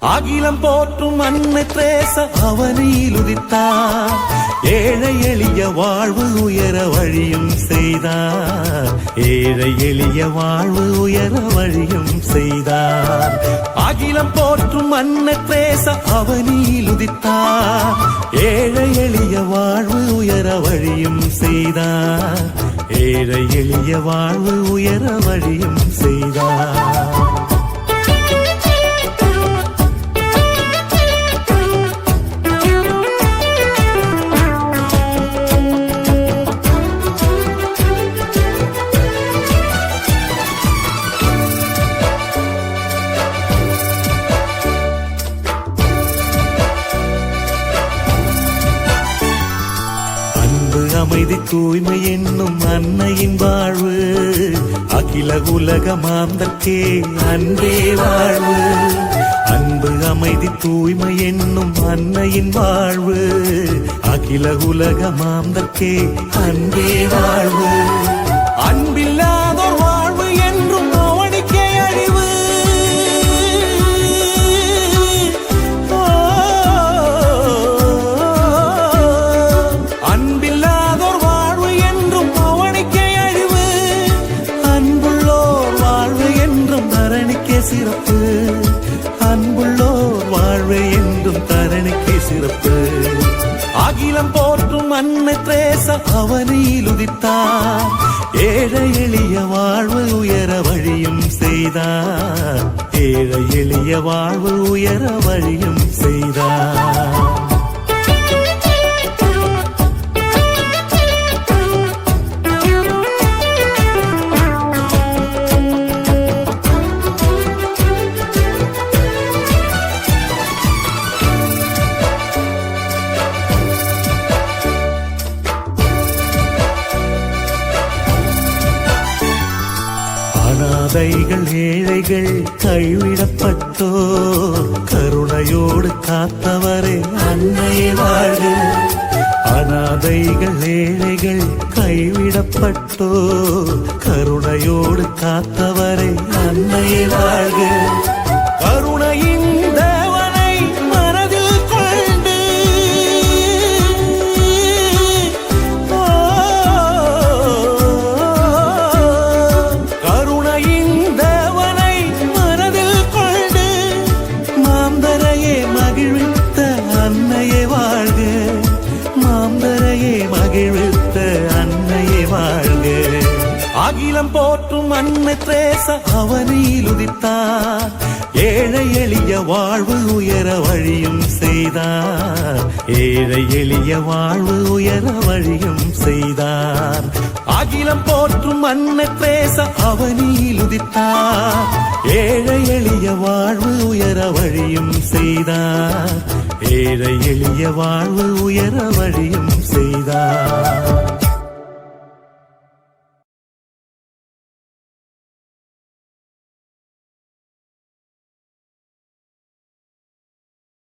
அகிலம் போற்றும் அன்னை அன்னத்ரேச அவனில் உதித்தார் ஏழை எளிய வாழ்வு உயர வழியும் செய்தார். ஏழை எளிய வாழ்வு உயர வழியும் செய்தார். அகிலம் போற்றும் அன்னை அன்னத்ரேச அவனில் உதித்தார் ஏழை எளிய வாழ்வு உயர வழியும் செய்தார். ஏழை எளிய வாழ்வு உயர வழியும் செய்தார். அமைதி தூய்மை என்னும் அன்னையின் வாழ்வு. அகில உலக மாந்தர்க்கே அன்பே வாழ்வு. அன்பு அமைதி தூய்மை என்னும் அன்னையின் வாழ்வு. அகில உலக மாந்தர்க்கே அன்பே வாழ்வு. அன்பில்லாதோர் சிறப்பு. அன்புள்ளோர் வாழ்வு என்றும் தரணிக்கே சிறப்பு. அகிலம் போற்றும் அன்னை திரேச அவனில் உதித்தார். ஏழை எளிய வாழ்வு உயர வழியும் செய்தார். ஏழை எளிய வாழ்வு உயர வழியும் செய்தார். பாதைகள் ஏழைகள் கைவிடப்பட்டோ கருணையோடு காத்தவரே அன்னையே வாழ்க. அனாதைகள் ஏழைகள் கைவிடப்பட்டோ கருணையோடு காத்தவரே அன்னையே வாழ்க. வாழ்க. அகிலம் போற்றும் அன்னை திரேச அவனில் உதித்தார் ஏழை எளிய வாழ்வு உயர வழியும் செய்தார். ஏழை எளிய வாழ்வு உயர வழியும் செய்தார். அகிலம் போற்றும் அன்னை திரேச அவனில் உதித்தார் ஏழை எளிய வாழ்வு உயர வழியும் செய்தார். ஏழை எளிய வாழ்வு உயர வழியும் செய்தார்.